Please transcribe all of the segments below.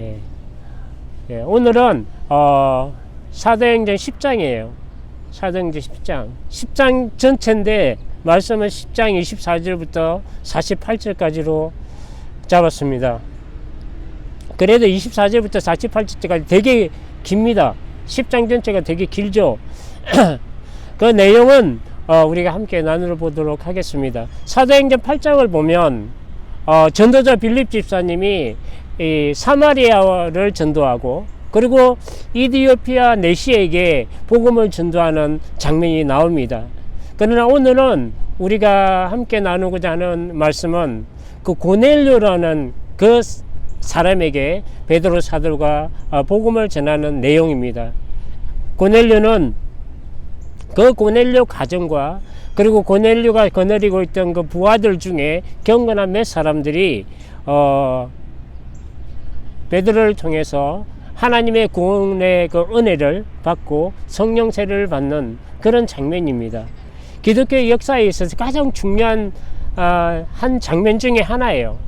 예. 예, 오늘은 어, 사도행전 10장이에요. 사도행전 10장. 10장 전체인데 말씀은 10장 24절부터 48절까지로 잡았습니다. 그래도 24절부터 48절까지 되게 깁니다. 10장 전체가 되게 길죠. 그 내용은 어, 우리가 함께 나누어 보도록 하겠습니다. 사도행전 8장을 보면 어, 전도자 빌립 집사님이 이 사마리아를 전도하고 그리고 이디오피아 내시에게 복음을 전도하는 장면이 나옵니다. 그러나 오늘은 우리가 함께 나누고자 하는 말씀은 그 고넬료라는 그 사람에게 베드로 사도가 어, 복음을 전하는 내용입니다. 고넬료는 그 고넬료 가정과 그리고 고넬료가 거느리고 있던 그 부하들 중에 경건한 몇 사람들이 어 베드로를 통해서 하나님의 구원의 그 은혜를 받고 성령세를 받는 그런 장면입니다. 기독교 역사에 있어서 가장 중요한 아, 한 장면 중에 하나예요.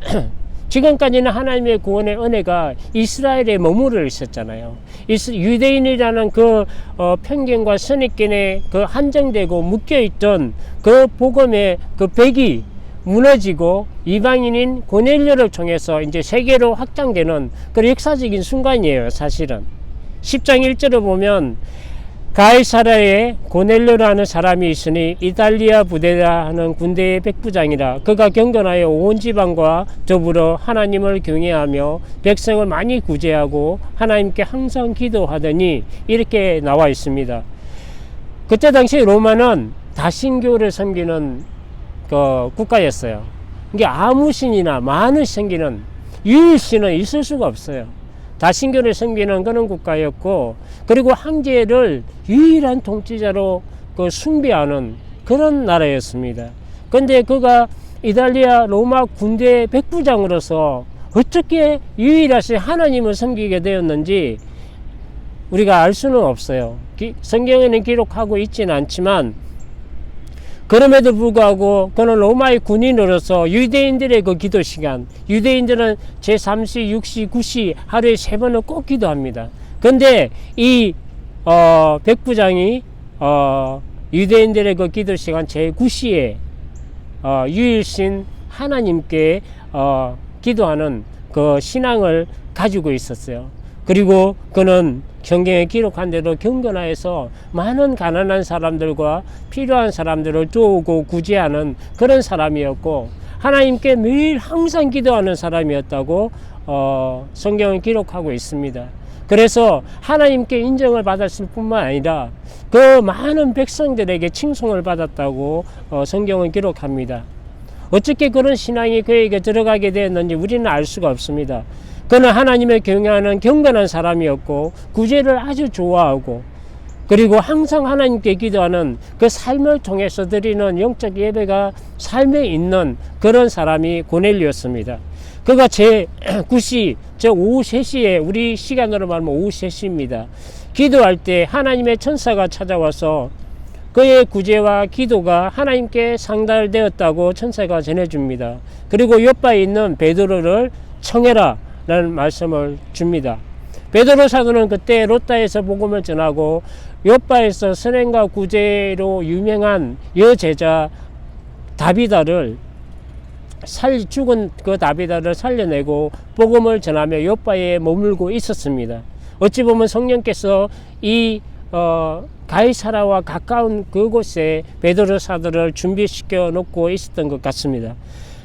지금까지는 하나님의 구원의 은혜가 이스라엘에 머무르 있었잖아요. 유대인이라는 그 어, 편견과 선입견에 그 한정되고 묶여 있던 그 복음의 그 백이 무너지고 이방인인 고넬료를 통해서 이제 세계로 확장되는 그 역사적인 순간이에요, 사실은. 10장 1절을 보면 가이사라에 고넬료라는 사람이 있으니 이탈리아 부대라 하는 군대의 백부장이라 그가 경건하여 온 지방과 더불어 하나님을 경외하며 백성을 많이 구제하고 하나님께 항상 기도하더니 이렇게 나와 있습니다. 그때 당시 로마는 다신교를 섬기는 그 국가였어요. 이게 아무 신이나 많은 섬기는 유일신은 있을 수가 없어요. 다신교를 섬기는 그런 국가였고 그리고 황제를 유일한 통치자로 그 숭배하는 그런 나라였습니다. 근데 그가 이탈리아 로마 군대 백부장으로서 어떻게 유일하신 하나님을 섬기게 되었는지 우리가 알 수는 없어요. 기, 성경에는 기록하고 있지는 않지만 그럼에도 불구하고 그는 로마의 군인으로서 유대인들의 그 기도 시간, 유대인들은 제3시, 6시, 9시 하루에 세 번은 꼭 기도합니다. 근데 이, 어, 백부장이, 어, 유대인들의 그 기도 시간 제9시에, 어, 유일신 하나님께, 어, 기도하는 그 신앙을 가지고 있었어요. 그리고 그는 성경에 기록한 대로 경건하여서 많은 가난한 사람들과 필요한 사람들을 도우고 구제하는 그런 사람이었고 하나님께 매일 항상 기도하는 사람이었다고 어, 성경은 기록하고 있습니다. 그래서 하나님께 인정을 받았을 뿐만 아니라 그 많은 백성들에게 칭송을 받았다고 어, 성경은 기록합니다. 어떻게 그런 신앙이 그에게 들어가게 되었는지 우리는 알 수가 없습니다. 그는 하나님의 경외하는 경건한 사람이었고 구제를 아주 좋아하고 그리고 항상 하나님께 기도하는 그 삶을 통해서 드리는 영적 예배가 삶에 있는 그런 사람이 고넬리였습니다. 그가 제 9시, 저 오후 3시에 우리 시간으로 말하면 오후 3시입니다. 기도할 때 하나님의 천사가 찾아와서 그의 구제와 기도가 하나님께 상달되었다고 천사가 전해줍니다. 그리고 옆에 있는 베드로를 청해라 라는 말씀을 줍니다. 베드로 사도는 그때 로따에서 복음을 전하고 요바에서 선행과 구제로 유명한 여제자 다비다를 살 죽은 그 다비다를 살려내고 복음을 전하며 요바에 머물고 있었습니다. 어찌 보면 성령께서 이 어, 가이사라와 가까운 그곳에 베드로 사도를 준비시켜 놓고 있었던 것 같습니다.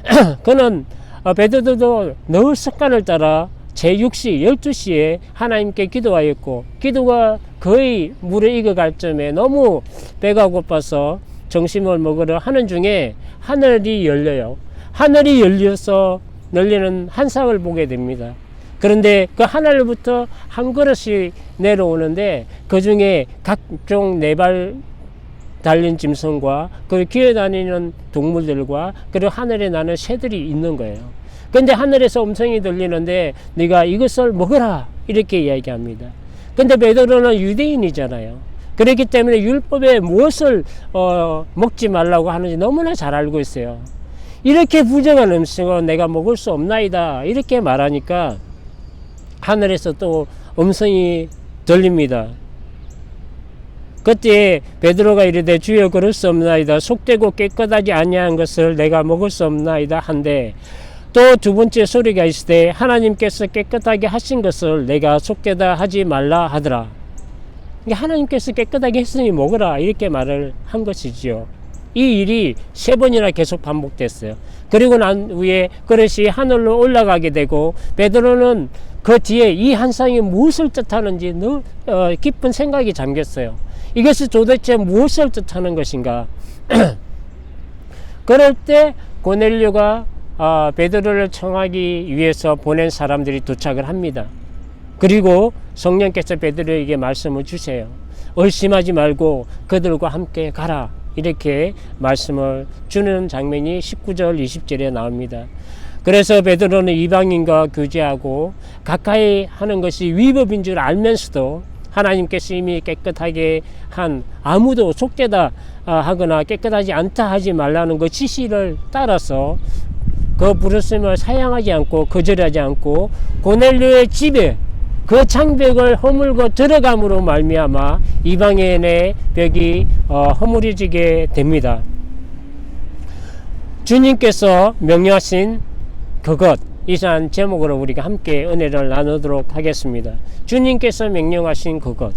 그는 어, 베드로도 늘 습관을 따라 제6시, 12시에 하나님께 기도하였고, 기도가 거의 물에 익어갈 점에 너무 배가 고파서 점심을 먹으러 하는 중에 하늘이 열려요. 하늘이 열려서 열리는 한상을 보게 됩니다. 그런데 그 하늘부터 한 그릇이 내려오는데 그 중에 각종 네발 달린 짐승과 그 기어다니는 동물들과 그리고 하늘에 나는 새들이 있는 거예요. 근데 하늘에서 음성이 들리는데 네가 이것을 먹어라 이렇게 이야기합니다. 근데 베드로는 유대인이잖아요. 그렇기 때문에 율법에 무엇을 어, 먹지 말라고 하는지 너무나 잘 알고 있어요. 이렇게 부정한 음식은 내가 먹을 수 없나이다 이렇게 말하니까 하늘에서 또 음성이 들립니다. 그때 베드로가 이르되 주여 그럴 수 없나이다. 속되고 깨끗하지 아니한 것을 내가 먹을 수 없나이다 한데 또 두 번째 소리가 있으되 하나님께서 깨끗하게 하신 것을 내가 속되다 하지 말라 하더라. 이게 하나님께서 깨끗하게 했으니 먹으라 이렇게 말을 한 것이지요. 이 일이 세 번이나 계속 반복됐어요. 그리고 난 후에 그릇이 하늘로 올라가게 되고 베드로는 그 뒤에 이 한상이 무엇을 뜻하는지 늘 어, 깊은 생각이 잠겼어요 이것이 도대체 무엇을 뜻하는 것인가? 그럴 때 고넬료가 아, 베드로를 청하기 위해서 보낸 사람들이 도착을 합니다. 그리고 성령께서 베드로에게 말씀을 주세요. 의심하지 말고 그들과 함께 가라. 이렇게 말씀을 주는 장면이 19절, 20절에 나옵니다. 그래서 베드로는 이방인과 교제하고 가까이 하는 것이 위법인 줄 알면서도 하나님께서 이미 깨끗하게 한 아무도 속되다 하거나 깨끗하지 않다 하지 말라는 그 지시를 따라서 그 부르심을 사양하지 않고 거절하지 않고 고넬료의 집에 그 창벽을 허물고 들어감으로 말미암아 이방인의 벽이 어, 허물어지게 됩니다. 주님께서 명령하신 그것 이상 제목으로 우리가 함께 은혜를 나누도록 하겠습니다. 주님께서 명령하신 그것.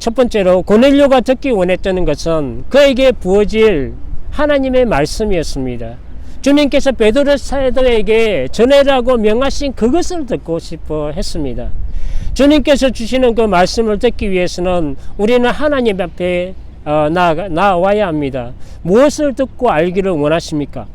첫 번째로 고넬료가 듣기 원했던 것은 그에게 부어질 하나님의 말씀이었습니다. 주님께서 베드로 사도에게 전해라고 명하신 그것을 듣고 싶어 했습니다. 주님께서 주시는 그 말씀을 듣기 위해서는 우리는 하나님 앞에 어, 나아, 나와야 합니다. 무엇을 듣고 알기를 원하십니까?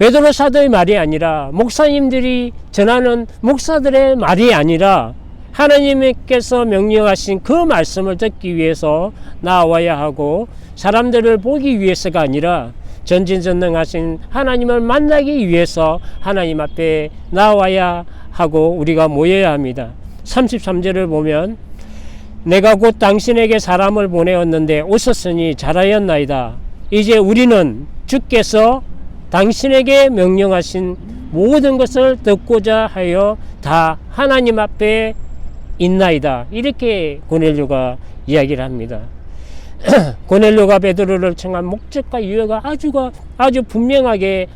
베드로 사도의 말이 아니라 목사님들이 전하는 목사들의 말이 아니라 하나님께서 명령하신 그 말씀을 듣기 위해서 나와야 하고 사람들을 보기 위해서가 아니라 전진전능하신 하나님을 만나기 위해서 하나님 앞에 나와야 하고 우리가 모여야 합니다. 33절을 보면 내가 곧 당신에게 사람을 보내었는데 오셨으니 잘하였나이다. 이제 우리는 주께서 당신에게 명령하신 모든 것을 듣고자 하여 다 하나님 앞에 있나이다. 이렇게 고넬료가 이야기를 합니다. 고넬료가 베드로를 청한 목적과 이유가 아주가 아주 분명하게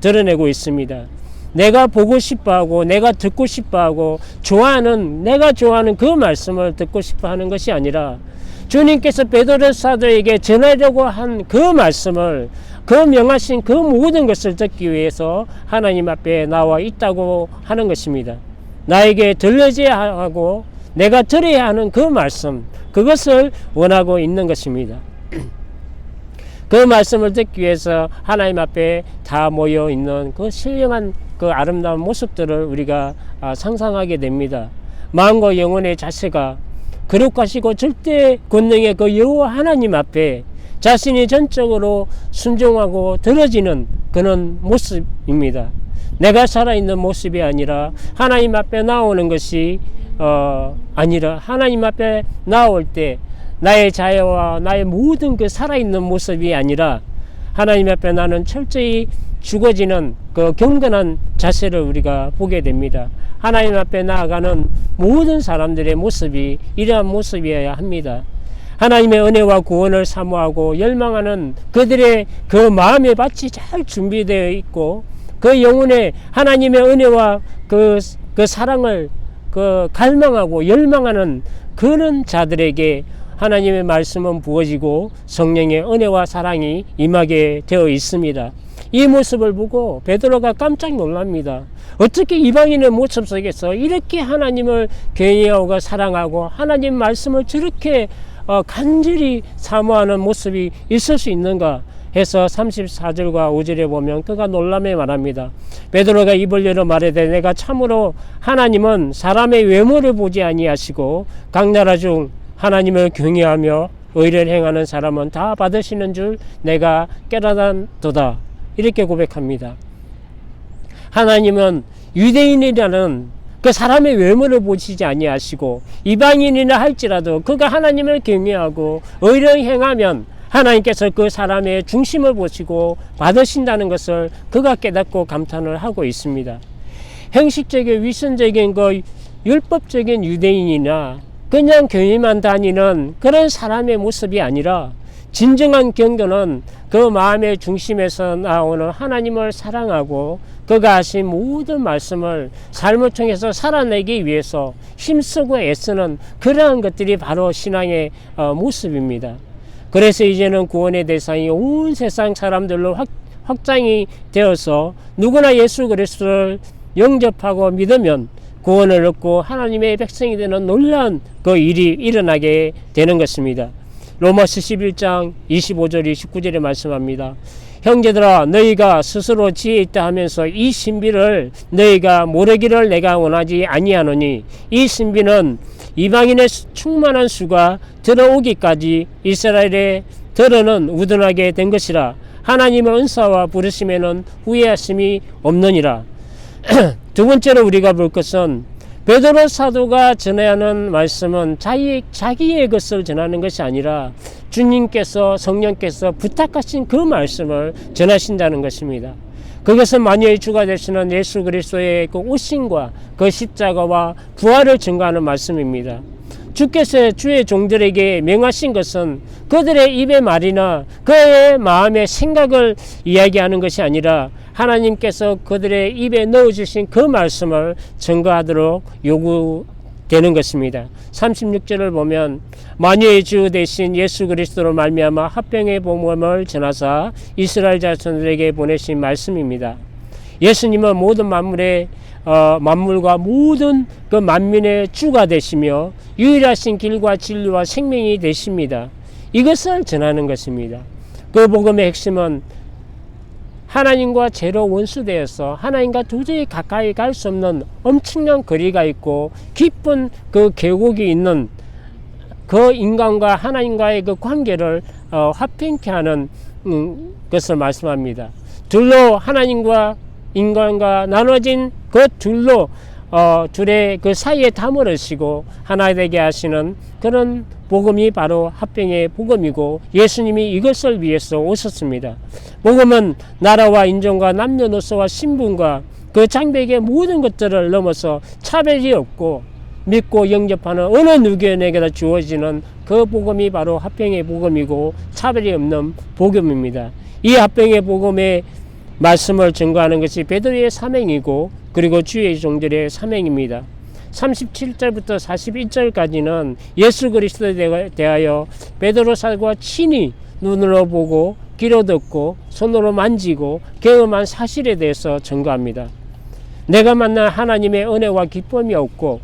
드러내고 있습니다. 내가 보고 싶어하고 내가 듣고 싶어하고 좋아하는 내가 좋아하는 그 말씀을 듣고 싶어하는 것이 아니라 주님께서 베드로 사도에게 전하려고 한 그 말씀을 그 명하신 그 모든 것을 듣기 위해서 하나님 앞에 나와 있다고 하는 것입니다. 나에게 들려져야 하고 내가 들어야 하는 그 말씀 그것을 원하고 있는 것입니다. 그 말씀을 듣기 위해서 하나님 앞에 다 모여 있는 그 신령한 그 아름다운 모습들을 우리가 아, 상상하게 됩니다. 마음과 영혼의 자세가 거룩하시고 절대 권능의 그 여호와 하나님 앞에 자신이 전적으로 순종하고 들어지는 그런 모습입니다. 내가 살아있는 모습이 아니라 하나님 앞에 나오는 것이 어, 아니라 하나님 앞에 나올 때 나의 자유와 나의 모든 그 살아있는 모습이 아니라 하나님 앞에 나는 철저히 죽어지는 그 경건한 자세를 우리가 보게 됩니다. 하나님 앞에 나아가는 모든 사람들의 모습이 이러한 모습이어야 합니다. 하나님의 은혜와 구원을 사모하고 열망하는 그들의 그 마음의 밭이 잘 준비되어 있고 그 영혼에 하나님의 은혜와 그, 그 사랑을 그 갈망하고 열망하는 그런 자들에게 하나님의 말씀은 부어지고 성령의 은혜와 사랑이 임하게 되어 있습니다. 이 모습을 보고 베드로가 깜짝 놀랍니다. 어떻게 이방인의 모습 속에서 이렇게 하나님을 경외하고 사랑하고 하나님 말씀을 저렇게 어, 간절히 사모하는 모습이 있을 수 있는가 해서 34절과 5절에 보면 그가 놀람에 말합니다. 베드로가 입을 열어 말하되 내가 참으로 하나님은 사람의 외모를 보지 아니하시고 각 나라 중 하나님을 경외하며 의를 행하는 사람은 다 받으시는 줄 내가 깨달았도다. 이렇게 고백합니다. 하나님은 유대인이라는 그 사람의 외모를 보시지 아니하시고 이방인이라 할지라도 그가 하나님을 경외하고 의를 행하면 하나님께서 그 사람의 중심을 보시고 받으신다는 것을 그가 깨닫고 감탄을 하고 있습니다. 형식적인 위선적인 그 율법적인 유대인이나 그냥 교회만 다니는 그런 사람의 모습이 아니라 진정한 경건은 그 마음의 중심에서 나오는 하나님을 사랑하고 그가 하신 모든 말씀을 삶을 통해서 살아내기 위해서 힘쓰고 애쓰는 그러한 것들이 바로 신앙의 어, 모습입니다. 그래서 이제는 구원의 대상이 온 세상 사람들로 확, 확장이 되어서 누구나 예수 그리스도를 영접하고 믿으면 구원을 얻고 하나님의 백성이 되는 놀라운 그 일이 일어나게 되는 것입니다. 로마서 11장 25절 29절에 말씀합니다. 형제들아 너희가 스스로 지혜 있다 하면서 이 신비를 너희가 모르기를 내가 원하지 아니하노니 이 신비는 이방인의 충만한 수가 들어오기까지 이스라엘에 들어는 우둔하게 된 것이라 하나님의 은사와 부르심에는 후회하심이 없느니라 두 번째로 우리가 볼 것은 베드로 사도가 전해야 하는 말씀은 자기, 자기의 것을 전하는 것이 아니라 주님께서 성령께서 부탁하신 그 말씀을 전하신다는 것입니다. 그것은 만유의 주가 되시는 예수 그리스도의 그 오심과 그 십자가와 부활을 증거하는 말씀입니다. 주께서 주의 종들에게 명하신 것은 그들의 입의 말이나 그의 마음의 생각을 이야기하는 것이 아니라 하나님께서 그들의 입에 넣어주신 그 말씀을 증거하도록 요구되는 것입니다. 36절을 보면 만유의 주 대신 예수 그리스도로 말미암아 합병의 복음을 전하사 이스라엘 자손들에게 보내신 말씀입니다. 예수님은 모든 만물의 어, 만물과 모든 그 만민의 주가 되시며 유일하신 길과 진리와 생명이 되십니다. 이것을 전하는 것입니다. 그 복음의 핵심은 하나님과 죄로 원수되어서 하나님과 도저히 가까이 갈 수 없는 엄청난 거리가 있고 깊은 그 계곡이 있는 그 인간과 하나님과의 그 관계를 어, 화평케 하는 음, 것을 말씀합니다. 둘로 하나님과 인간과 나눠진 그 둘로 어, 둘의 그 사이에 담을 으시고 하나 되게 하시는 그런 복음이 바로 합병의 복음이고 예수님이 이것을 위해서 오셨습니다. 복음은 나라와 인종과 남녀노소와 신분과 그 장벽의 모든 것들을 넘어서 차별이 없고 믿고 영접하는 어느 누구에게나 주어지는 그 복음이 바로 합병의 복음이고 차별이 없는 복음입니다. 이 합병의 복음의 말씀을 증거하는 것이 베드로의 사명이고 그리고 주의 종들의 사명입니다. 37절부터 41절까지는 예수 그리스도에 대하여 베드로 사도가 친히 눈으로 보고 귀로 듣고 손으로 만지고 경험한 사실에 대해서 증거합니다. 내가 만난 하나님의 은혜와 기쁨이 없고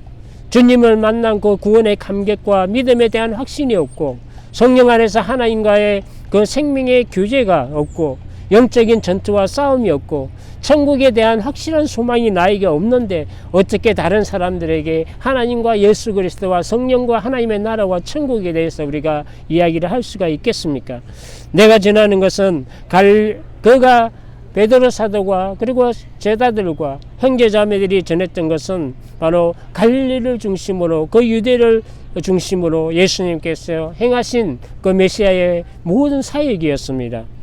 주님을 만난 그 구원의 감격과 믿음에 대한 확신이 없고 성령 안에서 하나님과의 그 생명의 교제가 없고 영적인 전투와 싸움이 없고 천국에 대한 확실한 소망이 나에게 없는데 어떻게 다른 사람들에게 하나님과 예수 그리스도와 성령과 하나님의 나라와 천국에 대해서 우리가 이야기를 할 수가 있겠습니까? 내가 전하는 것은 갈 그가 베드로 사도가 그리고 제자들과 형제자매들이 전했던 것은 바로 갈릴리를 중심으로 그 유대를 중심으로 예수님께서 행하신 그 메시아의 모든 사역이었습니다.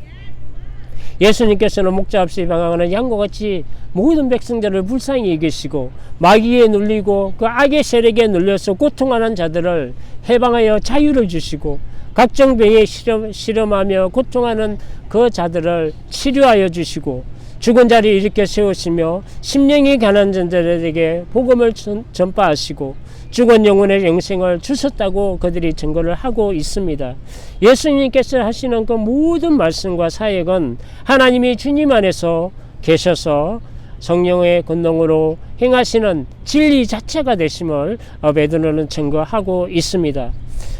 예수님께서는 목자 없이 방황하는 양과 같이 모든 백성들을 불쌍히 여기시고 마귀에 눌리고 그 악의 세력에 눌려서 고통하는 자들을 해방하여 자유를 주시고 각종 병에 실험, 실험하며 고통하는 그 자들을 치료하여 주시고 죽은 자리 일으켜 세우시며 심령이 가난 자들에게 복음을 전파하시고 죽은 영혼의 영생을 주셨다고 그들이 증거를 하고 있습니다. 예수님께서 하시는 그 모든 말씀과 사역은 하나님이 주님 안에서 계셔서 성령의 권능으로 행하시는 진리 자체가 되심을 베드로는 증거하고 있습니다.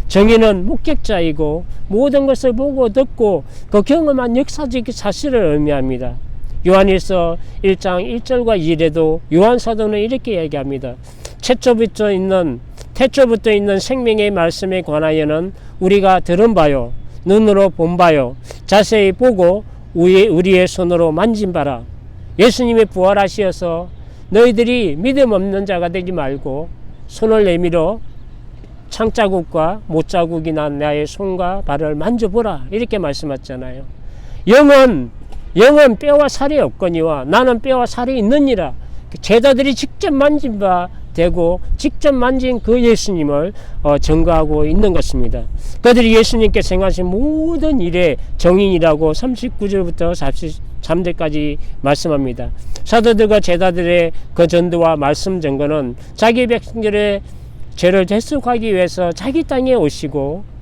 정의는 목격자이고 모든 것을 보고 듣고 그 경험한 역사적 사실을 의미합니다. 요한일서 1장 1절과 2절에도 요한 사도는 이렇게 얘기합니다. 최초부터 있는 태초부터 있는 생명의 말씀에 관하여는 우리가 들은 바요 눈으로 본 바요 자세히 보고 우리, 우리의 손으로 만진 바라. 예수님이 부활하시어서 너희들이 믿음 없는 자가 되지 말고 손을 내밀어 창자국과 못자국이 난 나의 손과 발을 만져보라. 이렇게 말씀하셨잖아요. 영은 영은 뼈와 살이 없거니와 나는 뼈와 살이 있느니라 제자들이 직접 만진 바 되고 직접 만진 그 예수님을 어, 증거하고 있는 것입니다. 그들이 예수님께 행하신 모든 일의 정인이라고 39절부터 43절까지 말씀합니다. 사도들과 제자들의 그 전도와 말씀 증거는 자기 백성들의 죄를 대속하기 위해서 자기 땅에 오시고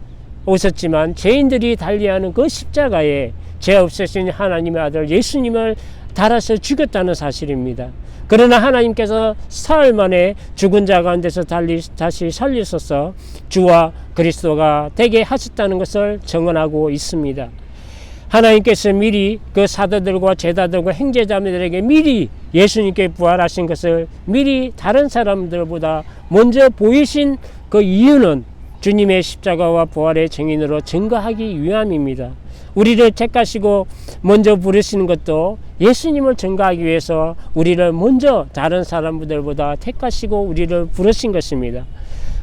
오셨지만 죄인들이 달리하는 그 십자가에 죄 없으신 하나님의 아들 예수님을 달아서 죽였다는 사실입니다. 그러나 하나님께서 사흘 만에 죽은 자 가운데서 달리, 다시 살리셔서 주와 그리스도가 되게 하셨다는 것을 증언하고 있습니다. 하나님께서 미리 그 사도들과 제자들과 형제자매들에게 미리 예수님께 부활하신 것을 미리 다른 사람들보다 먼저 보이신 그 이유는 주님의 십자가와 부활의 증인으로 증거하기 위함입니다. 우리를 택하시고 먼저 부르시는 것도 예수님을 증거하기 위해서 우리를 먼저 다른 사람들보다 택하시고 우리를 부르신 것입니다.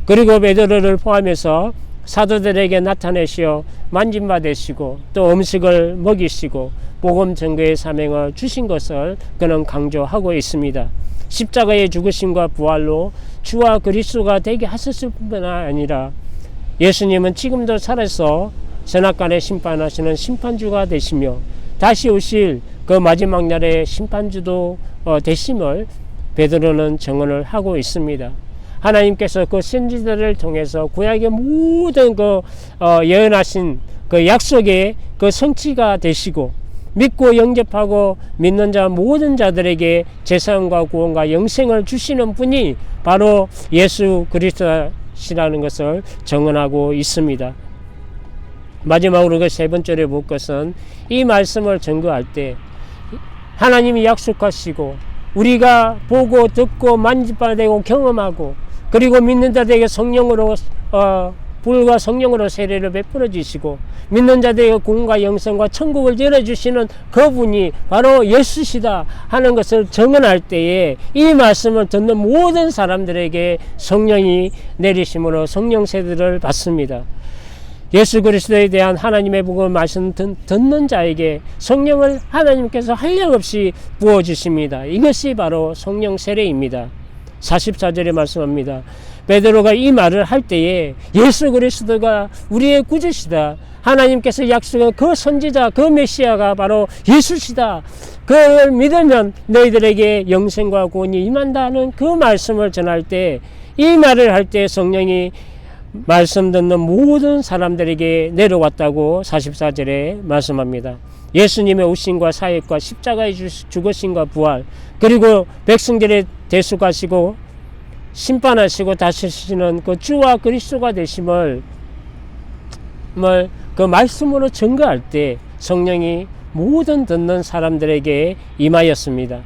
그리고 베드로를 포함해서 사도들에게 나타내시어 만진받으시고 또 음식을 먹이시고 복음 증거의 사명을 주신 것을 그는 강조하고 있습니다. 십자가의 죽으심과 부활로 주와 그리스도가 되게 하셨을 뿐만 아니라 예수님은 지금도 살아서 선악간에 심판하시는 심판주가 되시며 다시 오실 그 마지막 날의 심판주도 어, 되심을 베드로는 증언을 하고 있습니다. 하나님께서 그 선지자를 통해서 구약의 모든 그 어, 예언하신 그 약속의 그 성취가 되시고 믿고 영접하고 믿는 자 모든 자들에게 재산과 구원과 영생을 주시는 분이 바로 예수 그리스도시라는 것을 정언하고 있습니다. 마지막으로 그 세 번째로 볼 것은 이 말씀을 증거할 때 하나님이 약속하시고 우리가 보고 듣고 만지바되고 경험하고 그리고 믿는 자들에게 성령으로 어, 불과 성령으로 세례를 베풀어 주시고 믿는 자들에게 구원과 영생과 천국을 열어 주시는 그분이 바로 예수시다 하는 것을 정언할 때에 이 말씀을 듣는 모든 사람들에게 성령이 내리심으로 성령 세례를 받습니다. 예수 그리스도에 대한 하나님의 복음을 말씀 듣는 자에게 성령을 하나님께서 한량 없이 부어 주십니다. 이것이 바로 성령 세례입니다. 44절에 말씀합니다. 베드로가 이 말을 할 때에 예수 그리스도가 우리의 구주시다. 하나님께서 약속한 그 선지자, 그 메시아가 바로 예수시다. 그걸 믿으면 너희들에게 영생과 구원이 임한다는 그 말씀을 전할 때, 이 말을 할 때 성령이 말씀 듣는 모든 사람들에게 내려왔다고 44절에 말씀합니다. 예수님의 오신과 사역과 십자가의 죽으심과 부활, 그리고 백성들의 대수가시고 심판하시고 다시시는 그 주와 그리스도가 되심을 그 말씀으로 증거할 때 성령이 모든 듣는 사람들에게 임하였습니다.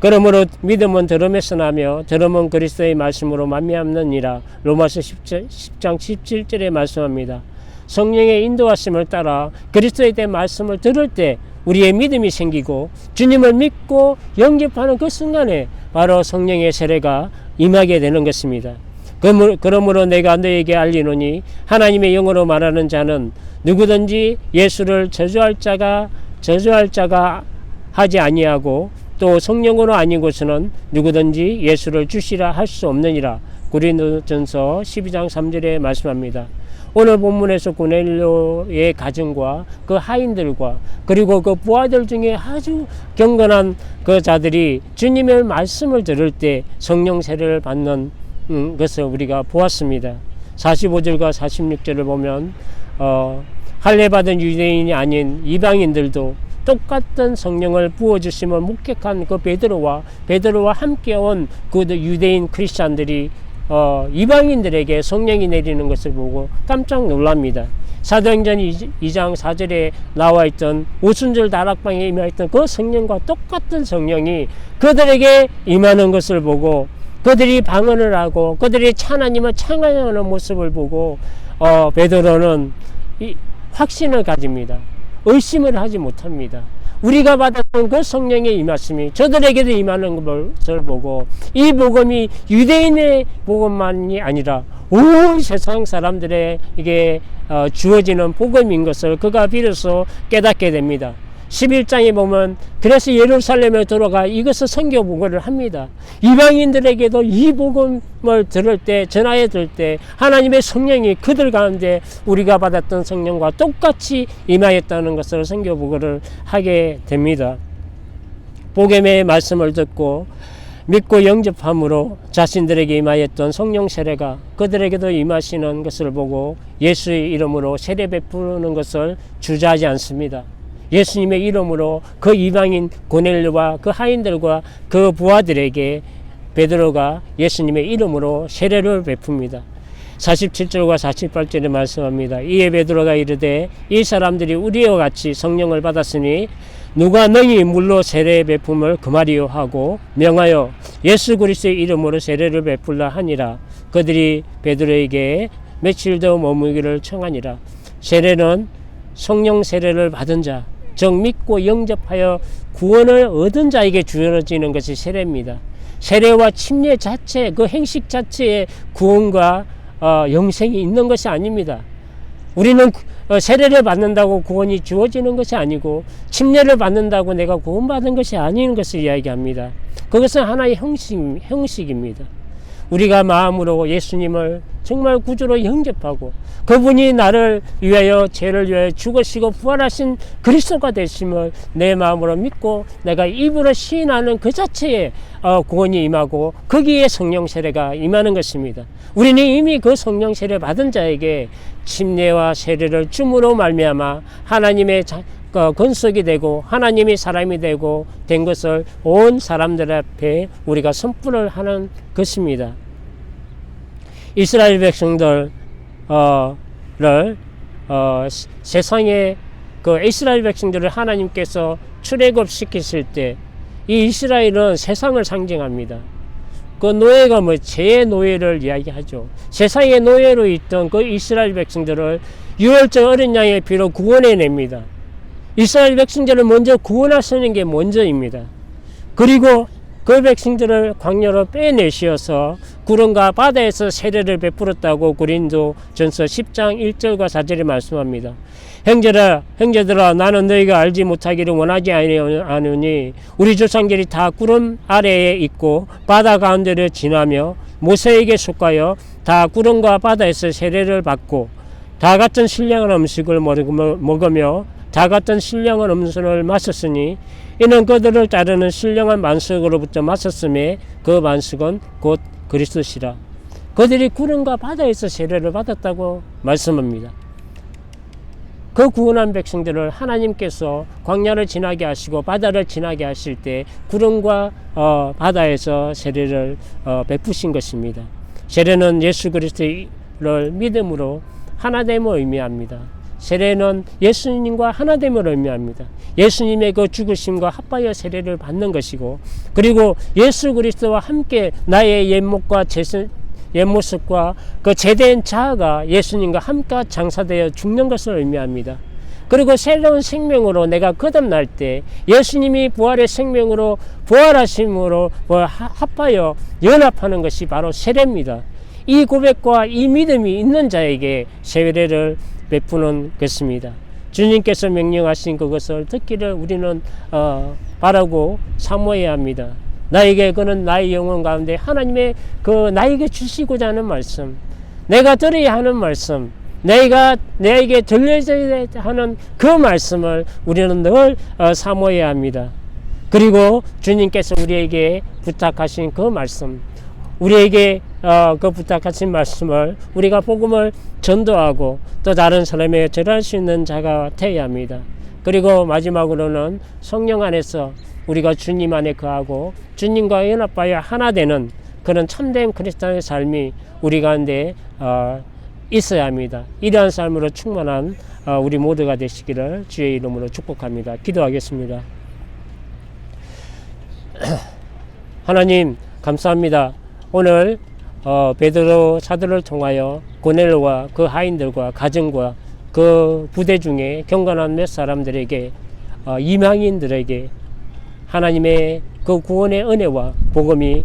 그러므로 믿음은 들음에서 나며 들음은 그리스도의 말씀으로 만미암느니라 로마서 10장 17절에 말씀합니다. 성령의 인도하심을 따라 그리스도에 대한 말씀을 들을 때 우리의 믿음이 생기고 주님을 믿고 영접하는 그 순간에 바로 성령의 세례가 임하게 되는 것입니다. 그러므로 내가 너에게 알리노니 하나님의 영으로 말하는 자는 누구든지 예수를 저주할 자가 저주할 자가 하지 아니하고 또 성령으로 아닌 것은 누구든지 예수를 주시라 할 수 없느니라. 고린도전서 12장 3절에 말씀합니다. 오늘 본문에서 고넬료의 가정과 그 하인들과 그리고 그 부하들 중에 아주 경건한 그 자들이 주님의 말씀을 들을 때 성령 세례를 받는 음, 것을 우리가 보았습니다. 45절과 46절을 보면 어, 할례 받은 유대인이 아닌 이방인들도 똑같은 성령을 부어 주심을 목격한 그 베드로와 베드로와 함께 온 그 유대인 크리스천들이 어, 이방인들에게 성령이 내리는 것을 보고 깜짝 놀랍니다. 사도행전 2장 4절에 나와 있던 오순절 다락방에 임하였던 그 성령과 똑같은 성령이 그들에게 임하는 것을 보고 그들이 방언을 하고 그들이 하나님을 찬양하는 모습을 보고 어, 베드로는 확신을 가집니다. 의심을 하지 못합니다. 우리가 받았던 그 성령의 임하심이 저들에게도 임하는 것을 보고 이 복음이 유대인의 복음만이 아니라 온 세상 사람들에게 어, 주어지는 복음인 것을 그가 비로소 깨닫게 됩니다. 11장에 보면 그래서 예루살렘에 들어가 이것을 선교 보고를 합니다. 이방인들에게도 이 복음을 들을 때 전하에 들 때 하나님의 성령이 그들 가운데 우리가 받았던 성령과 똑같이 임하였다는 것을 선교 보고를 하게 됩니다. 복음의 말씀을 듣고 믿고 영접함으로 자신들에게 임하였던 성령 세례가 그들에게도 임하시는 것을 보고 예수의 이름으로 세례 베푸는 것을 주저하지 않습니다. 예수님의 이름으로 그 이방인 고넬료와 그 하인들과 그 부하들에게 베드로가 예수님의 이름으로 세례를 베풉니다. 47절과 48절에 말씀합니다. 이에 베드로가 이르되 이 사람들이 우리와 같이 성령을 받았으니 누가 너희 물로 세례 베품을 금하리요 하고 명하여 예수 그리스도의 이름으로 세례를 베풀라 하니라. 그들이 베드로에게 며칠 더 머무기를 청하니라. 세례는 성령 세례를 받은 자, 즉 믿고 영접하여 구원을 얻은 자에게 주어지는 것이 세례입니다. 세례와 침례 자체, 그 행식 자체에 구원과 어, 영생이 있는 것이 아닙니다. 우리는 어, 세례를 받는다고 구원이 주어지는 것이 아니고 침례를 받는다고 내가 구원받은 것이 아닌 것을 이야기합니다. 그것은 하나의 형식, 형식입니다. 우리가 마음으로 예수님을 정말 구주로 영접하고 그분이 나를 위하여 죄를 위하여 죽으시고 부활하신 그리스도가 되심을 내 마음으로 믿고 내가 입으로 시인하는 그 자체에 어, 구원이 임하고 거기에 성령 세례가 임하는 것입니다. 우리는 이미 그 성령 세례 받은 자에게 침례와 세례를 줌으로 말미암아 하나님의 건석이 되고 하나님이 사람이 되고 된 것을 온 사람들 앞에 우리가 선포를 하는 것입니다. 이스라엘 백성들을 어, 세상에 그 이스라엘 백성들을 하나님께서 출애굽 시키실 때 이 이스라엘은 세상을 상징합니다. 그 노예가 뭐 죄의 노예를 이야기하죠. 세상의 노예로 있던 그 이스라엘 백성들을 유월절 어린 양의 피로 구원해냅니다. 이스라엘 백성들을 먼저 구원하시는 게 먼저입니다. 그리고 그 백성들을 광야로 빼내시어서 구름과 바다에서 세례를 베풀었다고 고린도 전서 10장 1절과 4절에 말씀합니다. 형제라, 형제들아, 나는 너희가 알지 못하기를 원하지 않으니 우리 조상들이 다 구름 아래에 있고 바다 가운데를 지나며 모세에게 속하여 다 구름과 바다에서 세례를 받고 다 같은 신령한 음식을 먹으며 다 같은 신령한 음식을 마셨으니 이는 그들을 따르는 신령한 만석으로부터 마셨음에 그 만석은 곧 그리스도시라. 그들이 구름과 바다에서 세례를 받았다고 말씀합니다. 그 구원한 백성들을 하나님께서 광야를 지나게 하시고 바다를 지나게 하실 때 구름과 어, 바다에서 세례를 어, 베푸신 것입니다. 세례는 예수 그리스도를 믿음으로 하나됨을 의미합니다. 세례는 예수님과 하나됨을 의미합니다. 예수님의 그 죽으심과 합하여 세례를 받는 것이고 그리고 예수 그리스도와 함께 나의 옛목과 제선, 옛모습과 그 제된 자아가 예수님과 함께 장사되어 죽는 것을 의미합니다. 그리고 새로운 생명으로 내가 거듭날 때 예수님이 부활의 생명으로 부활하심으로 뭐 합하여 연합하는 것이 바로 세례입니다. 이 고백과 이 믿음이 있는 자에게 세례를 베푸는 것입니다. 주님께서 명령하신 그것을 듣기를 우리는 어, 바라고 사모해야 합니다. 나에게 그는 나의 영혼 가운데 하나님의 그 나에게 주시고자 하는 말씀, 내가 들어야 하는 말씀, 내가 내게 들려져야 하는 그 말씀을 우리는 늘 어, 사모해야 합니다. 그리고 주님께서 우리에게 부탁하신 그 말씀, 우리에게 어, 그 부탁하신 말씀을 우리가 복음을 전도하고 또 다른 사람에게 전할 수 있는 자가 되어야 합니다. 그리고 마지막으로는 성령 안에서 우리가 주님 안에 거하고 주님과 연합하여 하나 되는 그런 참된 크리스찬의 삶이 우리 가운데 어, 있어야 합니다. 이러한 삶으로 충만한 어, 우리 모두가 되시기를 주의 이름으로 축복합니다. 기도하겠습니다. 하나님 감사합니다. 오늘 어, 베드로 사도를 통하여 고넬로와 그 하인들과 가정과 그 부대 중에 경건한 몇 사람들에게 어, 이방인들에게 하나님의 그 구원의 은혜와 복음이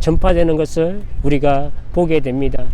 전파되는 것을 우리가 보게 됩니다.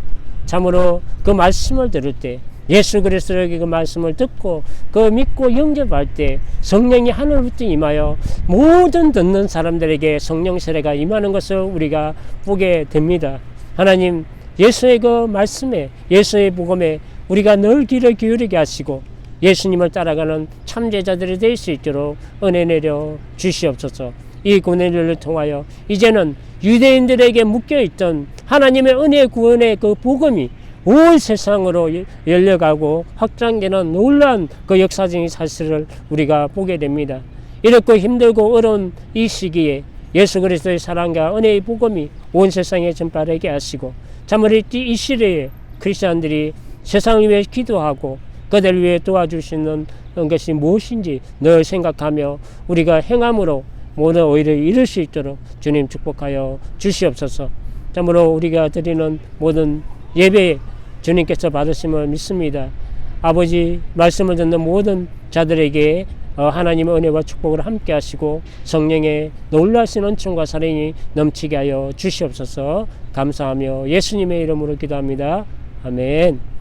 참으로 그 말씀을 들을 때 예수 그리스도의 그 말씀을 듣고 그 믿고 영접할 때 성령이 하늘부터 임하여 모든 듣는 사람들에게 성령 세례가 임하는 것을 우리가 보게 됩니다. 하나님 예수의 그 말씀에 예수의 복음에 우리가 늘 귀를 기울이게 하시고 예수님을 따라가는 참 제자들이 될 수 있도록 은혜 내려 주시옵소서. 이 고뇌를 통하여 이제는 유대인들에게 묶여 있던 하나님의 은혜 구원의 그 복음이 온 세상으로 열려가고 확장되는 놀라운 그 역사적인 사실을 우리가 보게 됩니다. 이렇고 힘들고 어려운 이 시기에 예수 그리스도의 사랑과 은혜의 복음이 온 세상에 전파되게 하시고 참으로 이 시대에 크리스천들이 세상을 위해 기도하고 그들을 위해 도와주시는 것이 무엇인지 늘 생각하며 우리가 행함으로 모든 오히려 이룰 수 있도록 주님 축복하여 주시옵소서. 참으로 우리가 드리는 모든 예배 주님께서 받으심을 믿습니다. 아버지 말씀을 듣는 모든 자들에게 어, 하나님의 은혜와 축복을 함께 하시고 성령의 놀라신 은총과 사랑이 넘치게 하여 주시옵소서 감사하며 예수님의 이름으로 기도합니다. 아멘.